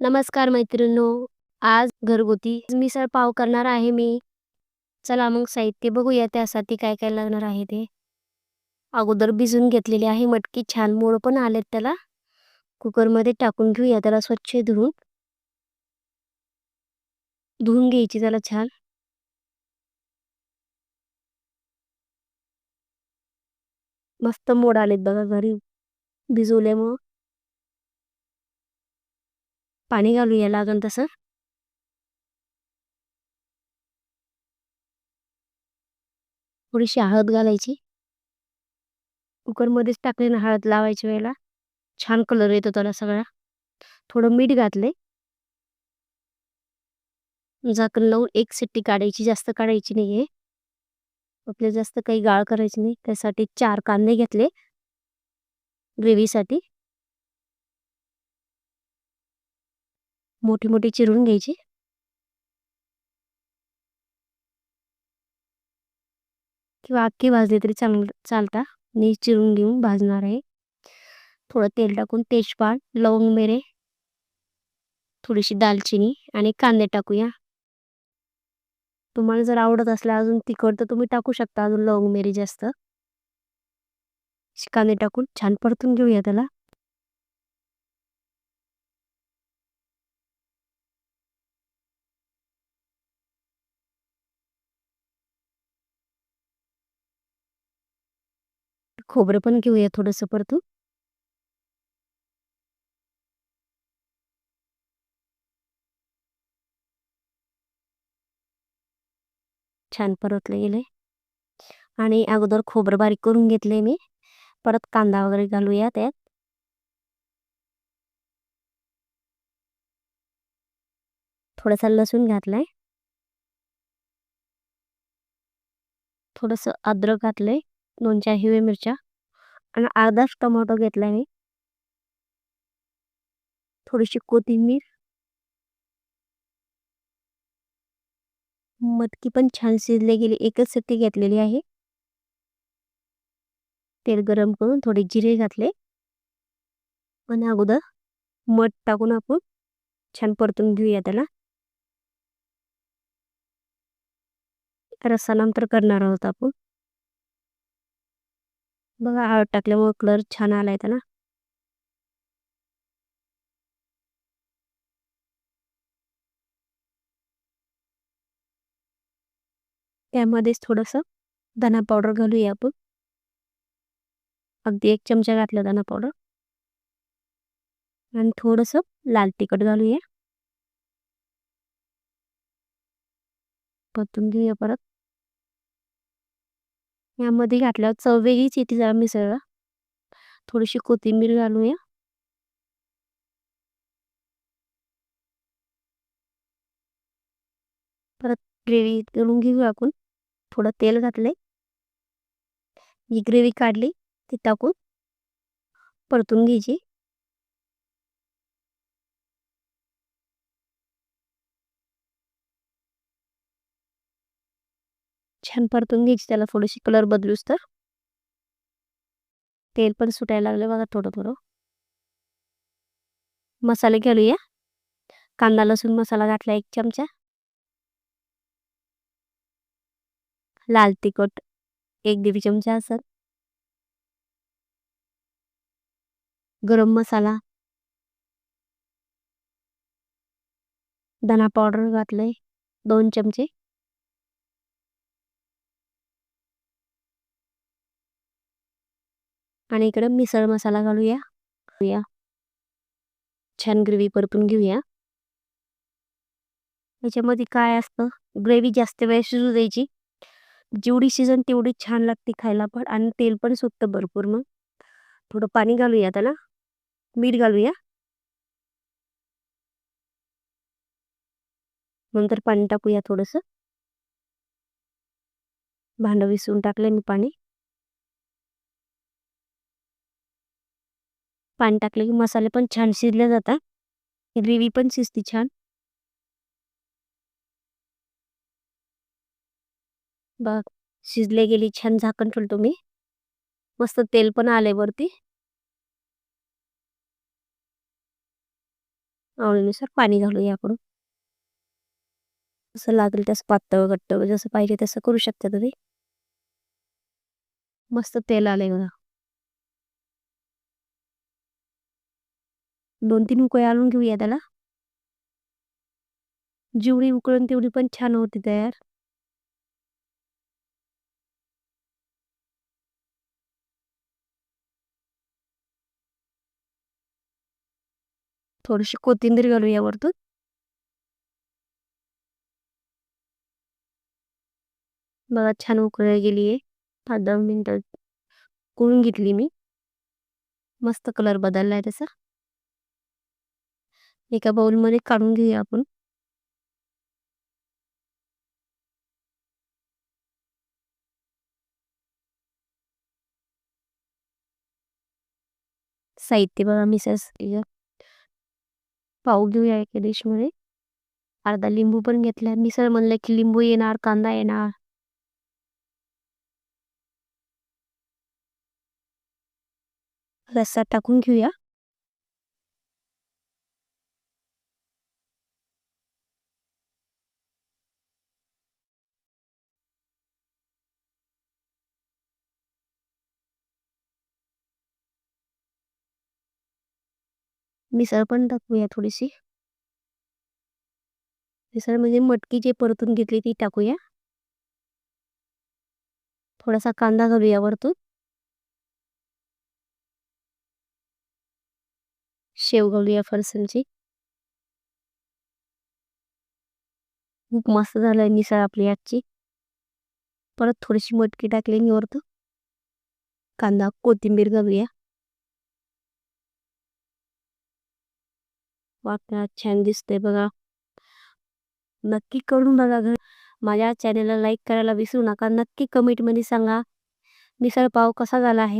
नमस्कार मैत्रिणींनो आज घरगुती मिसळ पाव करणार आहे मी. चला मग साहित्य बघूया त्यासाठी काय काय लागणार आहे ते. अगोदर भिजून घेतलेली आहे मटकी छान मोड पण आलेत त्याला. कुकरमध्ये टाकून घेऊया त्याला स्वच्छ धुवून. धुवून घ्यायची त्याला छान. मस्त मोड आलेत बघा घरी. भिजवल्यामुळं. पाणी घालूया लागन तसं? थोडीशी हळद घालायची. कुकरमध्येच टाकले ना हळद लावायच्या वेळेला. छान कलर येतो त्याला सगळा. थोडं मीठ घातले झाकण लावून एक सिट्टी काढायची जास्त काढायची नाहीये. आपल्याला जास्त काही गाळ करायची नाही. त्यासाठी चार कांदे घेतले. ग्रेव्हीसाठी. मोठी मोठी चिरून घ्यायची. किंवा अख्खी भाजली तरी चांगलं चालता. मी चिरून घेऊन भाजणार आहे. थोडं तेल टाकून तेजपात लवंग मिरे थोडीशी दालचिनी आणि कांदे टाकूया. तुम्हाला जर आवडत असल्या अजून तिखट तर तुम्ही टाकू शकता अजून लवंग मिरी जास्त. कांदे टाकून छान परतून घेऊया त्याला. खोबरं पण घेऊया थोडंसं परतू. छान परतलं गेले आणि अगोदर खोबरं बारीक करून घेतले मी. परत कांदा वगैरे घालूया त्यात. थोडासा लसूण घातलाय. थोडंसं अद्रक घातलंय. दोन चार हिरव्या मिरच्या आणि अर्धाच टोमॅटो घेतला मी. थोडीशी कोथिंबीर. मटकी पण छान शिजले गेली. एकच सट्टी घेतलेली आहे. तेल गरम करून थोडे जिरे घातले. आणि अगोदर मठ टाकून आपण छान परतून घेऊया त्याला. रस्सा नंतर करणार आहोत आपण. बघा हळद टाकल्यामुळे कलर छान आलाय ना. त्यामध्येच थोडस धना पावडर घालूया आपण. अगदी एक चमचा घातला धना पावडर आणि थोडस लाल तिखट घालूया. परतून घेऊया परत. यामध्ये घातल्यावर चव वेगळीच येते जरा मिसळला. थोडीशी कोथिंबीर घालूया. परत ग्रेव्ही करून घेऊ आपण. थोडं तेल घातलंय. जी ग्रेव्ही काढली ती टाकून परतून घ्यायची. छान परतून घ्यायची त्याला थोडीशी कलर बदलूस तर. तेल पण सुटायला लागलं बघा थोडं थोडं मसाले घालूया. कांदा लसूण मसाला घातला एक चमचा. लाल तिखट एक दीड चमचा असत गरम मसाला. धना पावडर घातलंय दोन चमचे. आणि इकडं मिसळ मसाला घालूया. छान ग्रेव्ही परतून घेऊया. याच्यामध्ये काय असतं? ग्रेव्ही जास्त वेळ शिजू द्यायची. जेवढी शिजन तेवढी छान लागते खायला पण आणि तेल पण सुटतं भरपूर मग. थोडं पाणी घालूया त्याला. मीठ घालूया. नंतर पाणी टाकूया थोडंसं. भांडं विसरून टाकलंय मी पाणी. पाणी टाकले की मसाले पण छान शिजले जातात. ग्रेव्ही पण शिजते छान. बघ शिजले गेली छान झाकण ठेवलं तुम्ही. मस्त तेल पण आले वरती. आवडीनुसार पाणी घालूया आपण जसं लागेल तसं पातळ घट्ट जसं पाहिजे तसं करू शकता तुम्ही. मस्त तेल आलंय बघा. दोन तीन उकळे आणून घेऊया त्याला. जेवढी उकळून तेवढी पण छान होती तयार. थोडीशी कोथिंबीर घालूया वरतून. बघा छान उकळल्या गेली आहे. पाच दहा मिनिटं करून घेतली मी. मस्त कलर बदललाय त्याचा एका बाउलमध्ये काढून घेऊया आपण. साहित्य बघा मिसेस पाव घेऊया एका डिशमध्ये अर्धा लिंबू पण घेतलाय मिसळ म्हणलं की लिंबू येणार कांदा येणार. रस्सा टाकून घेऊया. मिसळ पण टाकूया थोडीशी. मिसळ म्हणजे मटकी जे परतून घेतली ती टाकूया. थोडासा कांदा घालूया वरतून. शेव घालूया फरसांची खूप मस्त झालंय मिसळ आपली आजची. परत थोडीशी मटकी टाकली मी वरतून. कांदा कोथिंबीर घालूया. वाटणार छान दिसते बघा. नक्की करून बघा घर. माझ्या चॅनेलला लाईक करायला विसरू नका. नक्की कमेंटमध्ये सांगा. मिसळ पाव कसा झाला आहे?